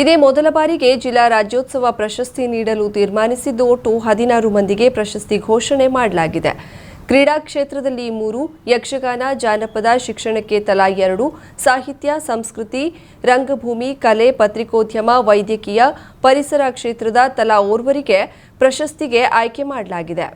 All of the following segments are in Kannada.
ಇದೇ ಮೊದಲ ಬಾರಿಗೆ ಜಿಲ್ಲಾ ರಾಜ್ಯೋತ್ಸವ ಪ್ರಶಸ್ತಿ ನೀಡಲು ತೀರ್ಮಾನಿಸಿದ್ದು ಒಟ್ಟು ಹದಿನಾರು ಮಂದಿಗೆ ಪ್ರಶಸ್ತಿ ಘೋಷಣೆ ಮಾಡಲಾಗಿದೆ. ಕ್ರೀಡಾ ಕ್ಷೇತ್ರದಲ್ಲಿ ಮೂರು, ಯಕ್ಷಗಾನ, ಜಾನಪದ, ಶಿಕ್ಷಣಕ್ಕೆ ತಲಾ ಎರಡು, ಸಾಹಿತ್ಯ, ಸಂಸ್ಕೃತಿ, ರಂಗಭೂಮಿ, ಕಲೆ, ಪತ್ರಿಕೋದ್ಯಮ, ವೈದ್ಯಕೀಯ, ಪರಿಸರ ಕ್ಷೇತ್ರದ ತಲಾ ಓರ್ವರಿಗೆ ಪ್ರಶಸ್ತಿಗೆ ಆಯ್ಕೆ ಮಾಡಲಾಗಿದೆ.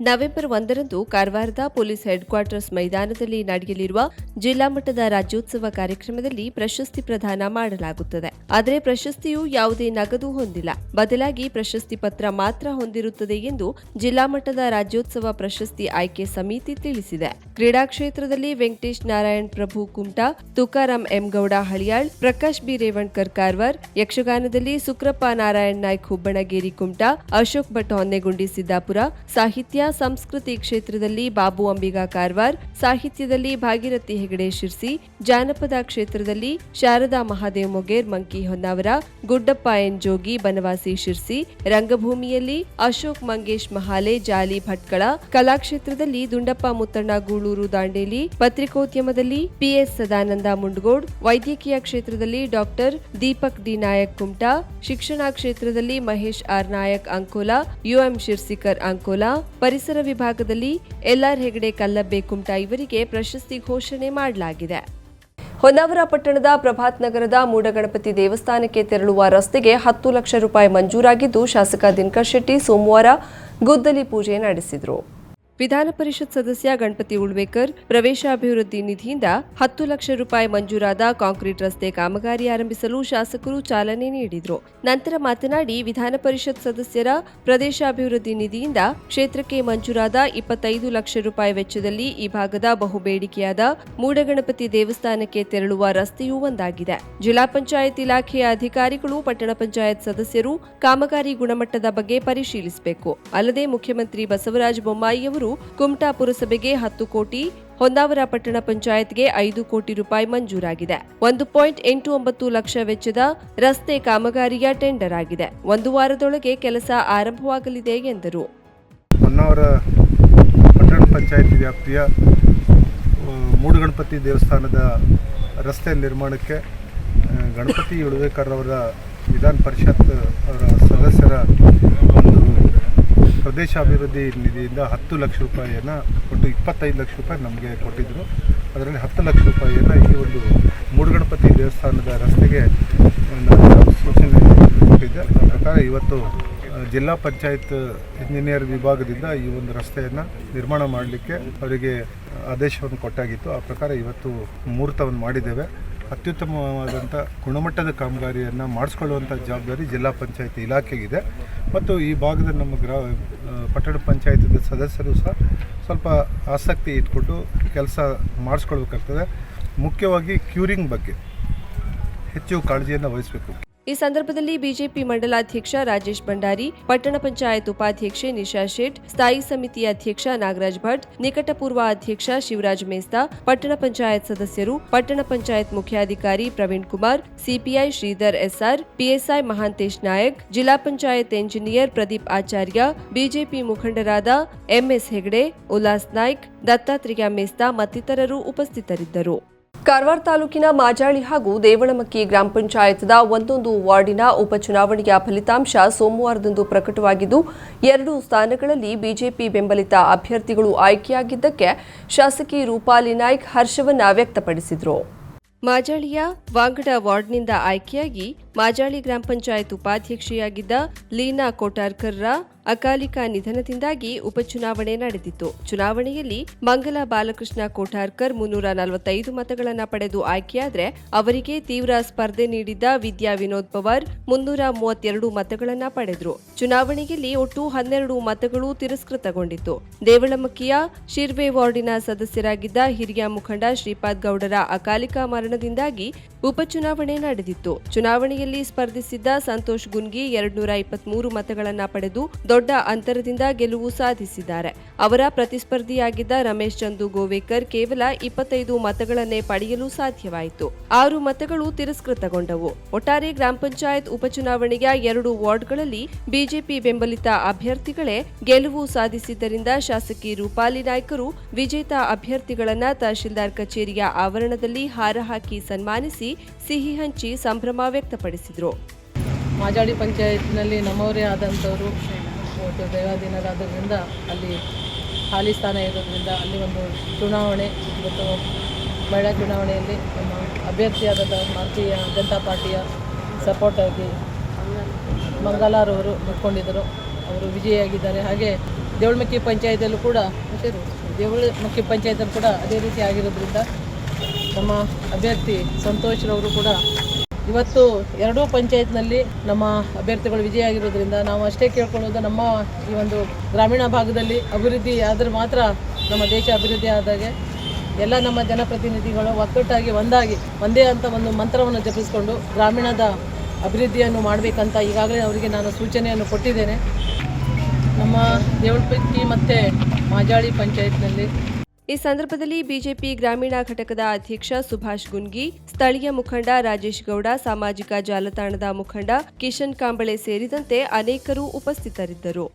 ನವೆಂಬರ್ ಒಂದರಂದು ಕಾರವಾರದ ಪೊಲೀಸ್ ಹೆಡ್ ಕ್ವಾರ್ಟರ್ಸ್ ಮೈದಾನದಲ್ಲಿ ನಡೆಯಲಿರುವ ಜಿಲ್ಲಾ ಮಟ್ಟದ ರಾಜ್ಯೋತ್ಸವ ಕಾರ್ಯಕ್ರಮದಲ್ಲಿ ಪ್ರಶಸ್ತಿ ಪ್ರದಾನ ಮಾಡಲಾಗುತ್ತದೆ. ಆದರೆ ಪ್ರಶಸ್ತಿಯು ಯಾವುದೇ ನಗದು ಹೊಂದಿಲ್ಲ. ಬದಲಾಗಿ ಪ್ರಶಸ್ತಿ ಪತ್ರ ಮಾತ್ರ ಹೊಂದಿರುತ್ತದೆ ಎಂದು ಜಿಲ್ಲಾ ಮಟ್ಟದ ರಾಜ್ಯೋತ್ಸವ ಪ್ರಶಸ್ತಿ ಆಯ್ಕೆ ಸಮಿತಿ ತಿಳಿಸಿದೆ. ಕ್ರೀಡಾ ಕ್ಷೇತ್ರದಲ್ಲಿ ವೆಂಕಟೇಶ್ ನಾರಾಯಣ್ ಪ್ರಭು ಕುಮಟಾ, ತುಕಾರಾಂ ಎಂಗೌಡ ಹಳಿಯಾಳ್, ಪ್ರಕಾಶ್ ಬಿ ರೇವಣ್ಕರ್ ಕಾರ್ವಾರ್, ಯಕ್ಷಗಾನದಲ್ಲಿ ಸುಕ್ರಪ್ಪ ನಾರಾಯಣ್ ನಾಯ್ಕ್ ಹುಬ್ಬಣಗೇರಿ ಕುಮಟಾ, ಅಶೋಕ್ ಭಟ್ ಹೊನ್ನೆಗುಂಡಿ ಸಿದ್ದಾಪುರ, ಸಾಹಿತ್ಯ ಸಂಸ್ಕೃತಿ ಕ್ಷೇತ್ರದಲ್ಲಿ ಬಾಬು ಅಂಬಿಗಾ ಕಾರವಾರ್, ಸಾಹಿತ್ಯದಲ್ಲಿ ಭಾಗೀರಥಿ ಹೆಗಡೆ ಶಿರ್ಸಿ, ಜಾನಪದ ಕ್ಷೇತ್ರದಲ್ಲಿ ಶಾರದಾ ಮಹಾದೇವ್ ಮೊಗೇರ್, ಮಂಕಿ ಹೊನ್ನಾವರ, ಗುಡ್ಡಪ್ಪ ಎನ್ ಜೋಗಿ, ಬನವಾಸಿ ಶಿರ್ಸಿ, ರಂಗಭೂಮಿಯಲ್ಲಿ ಅಶೋಕ್ ಮಂಗೇಶ್ ಮಹಾಲೆ, ಜಾಲಿ ಭಟ್ಕಳ, ಕಲಾಕ್ಷೇತ್ರದಲ್ಲಿ ದುಂಡಪ್ಪ ಮುತ್ತಣ್ಣ ಗೂಳೂರು ದಾಂಡೇಲಿ, ಪತ್ರಿಕೋದ್ಯಮದಲ್ಲಿ ಪಿಎಸ್ ಸದಾನಂದ ಮುಂಡಗೋಡ್, ವೈದ್ಯಕೀಯ ಕ್ಷೇತ್ರದಲ್ಲಿ ಡಾಕ್ಟರ್ ದೀಪಕ್ ಡಿ ನಾಯಕ್ ಕುಮಟಾ, ಶಿಕ್ಷಣ ಕ್ಷೇತ್ರದಲ್ಲಿ ಮಹೇಶ್ ಆರ್ ನಾಯಕ್ ಅಂಕೋಲಾ, ಯುಎಂ ಶಿರ್ಸಿಕರ್ ಅಂಕೋಲಾ ಪರಿಸರ ವಿಭಾಗದಲ್ಲಿ ಎಲ್ಆರ್ ಹೆಗಡೆ ಕಲ್ಲಬ್ಬೆ ಕುಮಟಾ ಇವರಿಗೆ ಪ್ರಶಸ್ತಿ ಘೋಷಣೆ ಮಾಡಲಾಗಿದೆ. ಹೊನ್ನಾವರ ಪಟ್ಟಣದ ಪ್ರಭಾತ್ ನಗರದ ಮೂಡಗಣಪತಿ ದೇವಸ್ಥಾನಕ್ಕೆ ತೆರಳುವ ರಸ್ತೆಗೆ ಹತ್ತು ಲಕ್ಷ ರೂಪಾಯಿ ಮಂಜೂರಾಗಿದ್ದು ಶಾಸಕ ದಿನಕರ್ ಶೆಟ್ಟಿ ಸೋಮವಾರ ಗುದ್ದಲಿ ಪೂಜೆ ನಡೆಸಿದರು. ವಿಧಾನ ಪರಿಷತ್ ಸದಸ್ಯ ಗಣಪತಿ ಉಳ್ವೇಕರ್, ಪ್ರವೇಶಾಭಿವೃದ್ಧಿ ನಿಧಿಯಿಂದ ಹತ್ತು ಲಕ್ಷ ರೂಪಾಯಿ ಮಂಜೂರಾದ ಕಾಂಕ್ರೀಟ್ ರಸ್ತೆ ಕಾಮಗಾರಿ ಆರಂಭಿಸಲು ಶಾಸಕರು ಚಾಲನೆ ನೀಡಿದರು. ನಂತರ ಮಾತನಾಡಿ, ವಿಧಾನ ಪರಿಷತ್ ಸದಸ್ಯರ ಪ್ರದೇಶಾಭಿವೃದ್ಧಿ ನಿಧಿಯಿಂದ ಕ್ಷೇತ್ರಕ್ಕೆ ಮಂಜೂರಾದ ಇಪ್ಪತ್ತೈದು ಲಕ್ಷ ರೂಪಾಯಿ ವೆಚ್ಚದಲ್ಲಿ ಈ ಭಾಗದ ಬಹುಬೇಡಿಕೆಯಾದ ಮೂಡಗಣಪತಿ ದೇವಸ್ಥಾನಕ್ಕೆ ತೆರಳುವ ರಸ್ತೆಯೂ ಒಂದಾಗಿದೆ. ಜಿಲ್ಲಾ ಪಂಚಾಯತ್ ಇಲಾಖೆಯ ಅಧಿಕಾರಿಗಳು, ಪಟ್ಟಣ ಪಂಚಾಯತ್ ಸದಸ್ಯರು ಕಾಮಗಾರಿ ಗುಣಮಟ್ಟದ ಬಗ್ಗೆ ಪರಿಶೀಲಿಸಬೇಕು. ಅಲ್ಲದೆ ಮುಖ್ಯಮಂತ್ರಿ ಬಸವರಾಜ ಬೊಮ್ಮಾಯಿ ಅವರು ಕುಮಟಾ ಪುರಸಭೆಗೆ ಹತ್ತು ಕೋಟಿ, ಹೊನ್ನಾವರ ಪಟ್ಟಣ ಪಂಚಾಯತ್ಗೆ ಐದು ಕೋಟಿ ರೂಪಾಯಿ ಮಂಜೂರಾಗಿದೆ. ಒಂದು ಪಾಯಿಂಟ್ ಎಂಟು ಒಂಬತ್ತು ಲಕ್ಷ ವೆಚ್ಚದ ರಸ್ತೆ ಕಾಮಗಾರಿಯ ಟೆಂಡರ್ ಆಗಿದೆ. ಒಂದು ವಾರದೊಳಗೆ ಕೆಲಸ ಆರಂಭವಾಗಲಿದೆ ಎಂದರು. ಹೊನ್ನಾವರ ಪಟ್ಟಣ ಪಂಚಾಯತ್ ವ್ಯಾಪ್ತಿಯ ಮೂಡುಗಣಪತಿ ದೇವಸ್ಥಾನದ ರಸ್ತೆ ನಿರ್ಮಾಣಕ್ಕೆ ಗಣಪತಿ ಉಳ್ವೇಕರ್ ಅವರ ವಿಧಾನ ಪರಿಷತ್ ಸದಸ್ಯರ ಒಂದು ಪ್ರದೇಶಾಭಿವೃದ್ಧಿ ನಿಧಿಯಿಂದ ಹತ್ತು ಲಕ್ಷ ರೂಪಾಯಿಯನ್ನು ಒಟ್ಟು ಇಪ್ಪತ್ತೈದು ಲಕ್ಷ ರೂಪಾಯಿ ನಮಗೆ ಕೊಟ್ಟಿದ್ದರು ಅದರಲ್ಲಿ ಹತ್ತು ಲಕ್ಷ ರೂಪಾಯಿಯನ್ನು ಈ ಒಂದು ಮೂಡುಗಣಪತಿ ದೇವಸ್ಥಾನದ ರಸ್ತೆಗೆ ನಾನು ಸೂಚನೆ ಕೊಟ್ಟಿದ್ದೆ ಆ ಪ್ರಕಾರ ಇವತ್ತು ಜಿಲ್ಲಾ ಪಂಚಾಯತ್ ಇಂಜಿನಿಯರ್ ವಿಭಾಗದಿಂದ ಈ ಒಂದು ರಸ್ತೆಯನ್ನು ನಿರ್ಮಾಣ ಮಾಡಲಿಕ್ಕೆ ಅವರಿಗೆ ಆದೇಶವನ್ನು ಕೊಟ್ಟಾಗಿತ್ತು. ಆ ಪ್ರಕಾರ ಇವತ್ತು ಮುಹೂರ್ತವನ್ನು ಮಾಡಿದ್ದೇವೆ. ಅತ್ಯುತ್ತಮವಾದಂಥ ಗುಣಮಟ್ಟದ ಕಾಮಗಾರಿಯನ್ನು ಮಾಡಿಸ್ಕೊಳ್ಳುವಂಥ ಜವಾಬ್ದಾರಿ ಜಿಲ್ಲಾ ಪಂಚಾಯತ್ ಇಲಾಖೆಗಿದೆ. ಮತ್ತು ಈ ಭಾಗದ ನಮ್ಮ ಗ್ರಾ ಪಟ್ಟಣ ಪಂಚಾಯಿತಿ ಸದಸ್ಯರು ಸಹ ಸ್ವಲ್ಪ ಆಸಕ್ತಿ ಇಟ್ಕೊಂಡು ಕೆಲಸ ಮಾಡಿಸ್ಕೊಳ್ಬೇಕಾಗ್ತದೆ. ಮುಖ್ಯವಾಗಿ ಕ್ಯೂರಿಂಗ್ ಬಗ್ಗೆ ಹೆಚ್ಚು ಕಾಳಜಿಯನ್ನು ವಹಿಸಬೇಕು. ಈ ಸಂದರ್ಭದಲ್ಲಿ ಬಿಜೆಪಿ ಮಂಡಲಾಧ್ಯಕ್ಷ ರಾಜೇಶ್ ಭಂಡಾರಿ, ಪಟ್ಟಣ ಪಂಚಾಯತ್ ಉಪಾಧ್ಯಕ್ಷೆ ನಿಶಾ ಶೇಟ್, ಸ್ಥಾಯಿ ಸಮಿತಿ ಅಧ್ಯಕ್ಷ ನಾಗರಾಜ್ ಭಟ್, ನಿಕಟಪೂರ್ವ ಅಧ್ಯಕ್ಷ ಶಿವರಾಜ್ ಮೇಸ್ತಾ, ಪಟ್ಟಣ ಪಂಚಾಯತ್ ಸದಸ್ಯರು, ಪಟ್ಟಣ ಪಂಚಾಯತ್ ಮುಖ್ಯಾಧಿಕಾರಿ Praveen Kumar, CPI Shridhar SR, PSI Mahantesh Nayak, ಜಿಲ್ಲಾ ಪಂಚಾಯತ್ ಎಂಜಿನಿಯರ್ ಪ್ರದೀಪ್ ಆಚಾರ್ಯ, ಬಿಜೆಪಿ ಮುಖಂಡರಾದ ಎಂಎಸ್ ಹೆಗಡೆ, ಉಲ್ಲಾಸ್ ನಾಯ್ಕ್, ದತ್ತಾತ್ರೇಯ ಮೇಸ್ತಾ ಮತ್ತಿತರರು ಉಪಸ್ಥಿತರಿದ್ದರು. ಕಾರವಾರ ತಾಲೂಕಿನ ಮಾಜಾಳಿ ಹಾಗೂ ದೇವಳಮಕ್ಕಿ ಗ್ರಾಮ ಪಂಚಾಯತ್ದ ಒಂದೊಂದು ವಾರ್ಡಿನ ಉಪಚುನಾವಣೆಯ ಫಲಿತಾಂಶ ಸೋಮವಾರದಂದು ಪ್ರಕಟವಾಗಿದ್ದು, ಎರಡು ಸ್ಥಾನಗಳಲ್ಲಿ ಬಿಜೆಪಿ ಬೆಂಬಲಿತ ಅಭ್ಯರ್ಥಿಗಳು ಆಯ್ಕೆಯಾಗಿದ್ದಕ್ಕೆ ಶಾಸಕಿ ರೂಪಾಲಿ ನಾಯ್ಕ್ ಹರ್ಷವನ್ನ ವ್ಯಕ್ತಪಡಿಸಿದರು. ಮಾಜಾಳಿಯ ವಾಂಗಡ ವಾರ್ಡ್ನಿಂದ ಆಯ್ಕೆಯಾಗಿ ಮಾಜಾಳಿ ಗ್ರಾಮ ಪಂಚಾಯತ್ ಉಪಾಧ್ಯಕ್ಷೆಯಾಗಿದ್ದ ಲೀನಾ ಕೋಟಾರ್ಕರ್ರ ಅಕಾಲಿಕ ನಿಧನದಿಂದಾಗಿ ಉಪಚುನಾವಣೆ ನಡೆದಿತ್ತು. ಚುನಾವಣೆಯಲ್ಲಿ ಮಂಗಲ ಬಾಲಕೃಷ್ಣ ಕೋಠಾರ್ಕರ್ ಮುನ್ನೂರ ನಲವತ್ತೈದು ಮತಗಳನ್ನು ಪಡೆದು ಆಯ್ಕೆಯಾದರೆ ಅವರಿಗೆ ತೀವ್ರ ಸ್ಪರ್ಧೆ ನೀಡಿದ್ದ ವಿದ್ಯಾ ವಿನೋದ್ ಪವಾರ್ ಮುನ್ನೂರ ಮೂವತ್ತೆರಡು ಮತಗಳನ್ನು ಪಡೆದರು. ಚುನಾವಣೆಯಲ್ಲಿ ಒಟ್ಟು ಹನ್ನೆರಡು ಮತಗಳು ತಿರಸ್ಕೃತಗೊಂಡಿತ್ತು. ದೇವಳಮಕ್ಕಿಯ ಶಿರ್ವೆ ವಾರ್ಡಿನ ಸದಸ್ಯರಾಗಿದ್ದ ಹಿರಿಯ ಮುಖಂಡ ಶ್ರೀಪಾದ್ ಗೌಡರ ಅಕಾಲಿಕ ಮರಣದಿಂದಾಗಿ ಉಪಚುನಾವಣೆ ನಡೆದಿತ್ತು. ಚುನಾವಣೆಯಲ್ಲಿ ಸ್ಪರ್ಧಿಸಿದ್ದ ಸಂತೋಷ್ ಗುನ್ಗಿ ಎರಡ್ನೂರ ಇಪ್ಪತ್ಮೂರು ಮತಗಳನ್ನು ಪಡೆದು ದೊಡ್ಡ ಅಂತರದಿಂದ ಗೆಲುವು ಸಾಧಿಸಿದ್ದಾರೆ. ಅವರ ಪ್ರತಿಸ್ಪರ್ಧಿಯಾಗಿದ್ದ ರಮೇಶ್ ಚಂದು ಗೋವೇಕರ್ ಕೇವಲ ಇಪ್ಪತ್ತೈದು ಮತಗಳನ್ನೇ ಪಡೆಯಲು ಸಾಧ್ಯವಾಯಿತು. ಆರು ಮತಗಳು ತಿರಸ್ಕೃತಗೊಂಡವು. ಒಟ್ಟಾರೆ ಗ್ರಾಮ ಪಂಚಾಯತ್ ಉಪಚುನಾವಣೆಯ ಎರಡು ವಾರ್ಡ್ಗಳಲ್ಲಿ ಬಿಜೆಪಿ ಬೆಂಬಲಿತ ಅಭ್ಯರ್ಥಿಗಳೇ ಗೆಲುವು ಸಾಧಿಸಿದ್ದರಿಂದ ಶಾಸಕಿ ರೂಪಾಲಿ ನಾಯ್ಕರು ವಿಜೇತ ಅಭ್ಯರ್ಥಿಗಳನ್ನ ತಹಶೀಲ್ದಾರ್ ಕಚೇರಿಯ ಆವರಣದಲ್ಲಿ ಹಾರ ಹಾಕಿ ಸನ್ಮಾನಿಸಿ ಸಿಹಿ ಹಂಚಿ ಸಂಭ್ರಮ ವ್ಯಕ್ತಪಡಿಸಿದರು. ಮಾಜಾಡಿ ಪಂಚಾಯತ್ನಲ್ಲಿ ನಮ್ಮವರೇ ಆದಂಥವರು. ಒಂದು ದೈವಾಧೀನರಾದ್ದರಿಂದ ಅಲ್ಲಿ ಖಾಲಿ ಸ್ಥಾನ ಇರೋದ್ರಿಂದ ಅಲ್ಲಿ ಒಂದು ಚುನಾವಣೆ ಇವತ್ತು ಮಹಿಳಾ ಚುನಾವಣೆಯಲ್ಲಿ ನಮ್ಮ ಅಭ್ಯರ್ಥಿಯಾದ ಭಾರತೀಯ ಜನತಾ ಪಾರ್ಟಿಯ ಸಪೋರ್ಟ್ ಆಗಿ ಮಂಗಲಾರವರು ನಿಂತ್ಕೊಂಡಿದ್ದರು. ಅವರು ವಿಜಯಿಯಾಗಿದ್ದಾರೆ. ಹಾಗೆ ದೇವಳಮಕ್ಕಿ ಪಂಚಾಯತಲ್ಲೂ ಕೂಡ ದೇವಳಮಕ್ಕಿ ಪಂಚಾಯತಲ್ಲೂ ಕೂಡ ಅದೇ ರೀತಿ ಆಗಿರೋದ್ರಿಂದ ನಮ್ಮ ಅಭ್ಯರ್ಥಿ ಸಂತೋಷ್ರವರು ಕೂಡ ಇವತ್ತು ಎರಡೂ ಪಂಚಾಯತ್ನಲ್ಲಿ ನಮ್ಮ ಅಭ್ಯರ್ಥಿಗಳು ವಿಜಯ ಆಗಿರೋದ್ರಿಂದ ನಾವು ಅಷ್ಟೇ ಕೇಳ್ಕೊಳ್ಳೋದು ನಮ್ಮ ಈ ಒಂದು ಗ್ರಾಮೀಣ ಭಾಗದಲ್ಲಿ ಅಭಿವೃದ್ಧಿ ಆದರೆ ಮಾತ್ರ ನಮ್ಮ ದೇಶ ಅಭಿವೃದ್ಧಿ ಆದಾಗೆ. ಎಲ್ಲ ನಮ್ಮ ಜನಪ್ರತಿನಿಧಿಗಳು ಒಕ್ಕಟ್ಟಾಗಿ ಒಂದಾಗಿ ಒಂದೇ ಅಂತ ಒಂದು ಮಂತ್ರವನ್ನು ಜಪಿಸಿಕೊಂಡು ಗ್ರಾಮೀಣದ ಅಭಿವೃದ್ಧಿಯನ್ನು ಮಾಡಬೇಕಂತ ಈಗಾಗಲೇ ಅವರಿಗೆ ನಾನು ಸೂಚನೆಯನ್ನು ಕೊಟ್ಟಿದ್ದೇನೆ. ನಮ್ಮ ದೇವಳಪಕ್ಕಿ ಮತ್ತು ಮಾಜಾಳಿ ಪಂಚಾಯತ್ನಲ್ಲಿ ಈ ಸಂದರ್ಭದಲ್ಲಿ ಬಿಜೆಪಿ ಗ್ರಾಮೀಣ ಘಟಕದ ಅಧ್ಯಕ್ಷ ಸುಭಾಷ್ ಗುನ್ಗಿ, ಸ್ಥಳೀಯ ಮುಖಂಡ ರಾಜೇಶ್ ಗೌಡ, ಸಾಮಾಜಿಕ ಜಾಲತಾಣದ ಮುಖಂಡ ಕಿಶನ್ ಕಾಂಬಳೆ ಸೇರಿದಂತೆ ಅನೇಕರು ಉಪಸ್ಥಿತರಿದ್ದರು.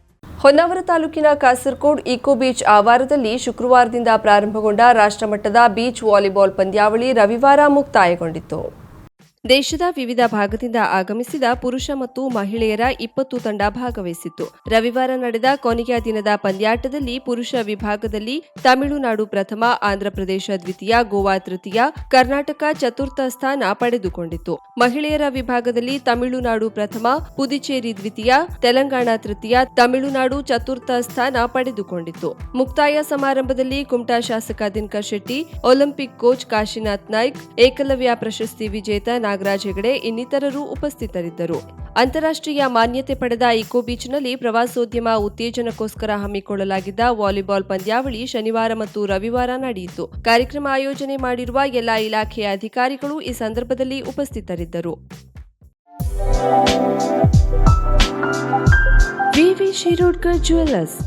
ಹೊನ್ನಾವರ ತಾಲೂಕಿನ ಕಾಸರಕೋಡ್ ಇಕೋ ಬೀಚ್ ಆವಾರದಲ್ಲಿ ಶುಕ್ರವಾರದಿಂದ ಪ್ರಾರಂಭಗೊಂಡ ರಾಷ್ಟ್ರಮಟ್ಟದ ಬೀಚ್ ವಾಲಿಬಾಲ್ ಪಂದ್ಯಾವಳಿ ರವಿವಾರ ಮುಕ್ತಾಯಗೊಂಡಿತು ದೇಶದ ವಿವಿಧ ಭಾಗದಿಂದ ಆಗಮಿಸಿದ ಪುರುಷ ಮತ್ತು ಮಹಿಳೆಯರ ಇಪ್ಪತ್ತು ತಂಡ ಭಾಗವಹಿಸಿತ್ತು. ರವಿವಾರ ನಡೆದ ಕೊನೆಯ ದಿನದ ಪಂದ್ಯಾಟದಲ್ಲಿ ಪುರುಷ ವಿಭಾಗದಲ್ಲಿ ತಮಿಳುನಾಡು ಪ್ರಥಮ, ಆಂಧ್ರಪ್ರದೇಶ ದ್ವಿತೀಯ, ಗೋವಾ ತೃತೀಯ, ಕರ್ನಾಟಕ ಚತುರ್ಥ ಸ್ಥಾನ ಪಡೆದುಕೊಂಡಿತ್ತು ಮಹಿಳೆಯರ ವಿಭಾಗದಲ್ಲಿ ತಮಿಳುನಾಡು ಪ್ರಥಮ, ಪುದುಚೇರಿ ದ್ವಿತೀಯ, ತೆಲಂಗಾಣ ತೃತೀಯ, ತಮಿಳುನಾಡು ಚತುರ್ಥ ಸ್ಥಾನ ಪಡೆದುಕೊಂಡಿತ್ತು ಮುಕ್ತಾಯ ಸಮಾರಂಭದಲ್ಲಿ ಕುಮಟಾ ಶಾಸಕ ದಿನಕರ್ ಶೆಟ್ಟಿ, ಒಲಿಂಪಿಕ್ ಕೋಚ್ ಕಾಶಿನಾಥ್ ನಾಯ್ಕ್, ಏಕಲವ್ಯ ಪ್ರಶಸ್ತಿ ವಿಜೇತ ನಾಗರಾಜ್ ಹೆಗಡೆ ಇನ್ನಿತರರು ಉಪಸ್ಥಿತರಿದ್ದರು. ಅಂತಾರಾಷ್ಟ್ರೀಯ ಮಾನ್ಯತೆ ಪಡೆದ ಇಕೋ ಬೀಚ್ನಲ್ಲಿ ಪ್ರವಾಸೋದ್ಯಮ ಉತ್ತೇಜನಕ್ಕೋಸ್ಕರ ಹಮ್ಮಿಕೊಳ್ಳಲಾಗಿದ್ದ ವಾಲಿಬಾಲ್ ಪಂದ್ಯಾವಳಿ ಶನಿವಾರ ಮತ್ತು ರವಿವಾರ ನಡೆಯಿತು. ಕಾರ್ಯಕ್ರಮ ಆಯೋಜನೆ ಮಾಡಿರುವ ಎಲ್ಲಾ ಇಲಾಖೆಯ ಅಧಿಕಾರಿಗಳು ಈ ಸಂದರ್ಭದಲ್ಲಿ ಉಪಸ್ಥಿತರಿದ್ದರು. V V Shirodkar jewellers,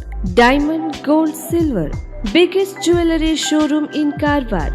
diamond gold silver, biggest jewellery showroom in Karwar.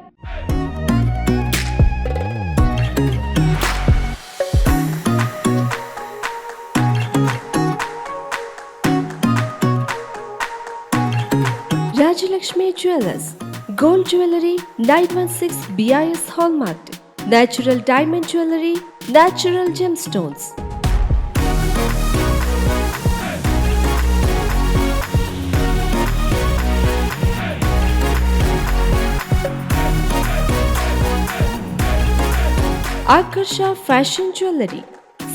Rajalakshmi Jewelers, Gold Jewelry, 916 BIS Hallmark, Natural Diamond Jewelry, Natural Gemstones. Akasha Fashion Jewelry,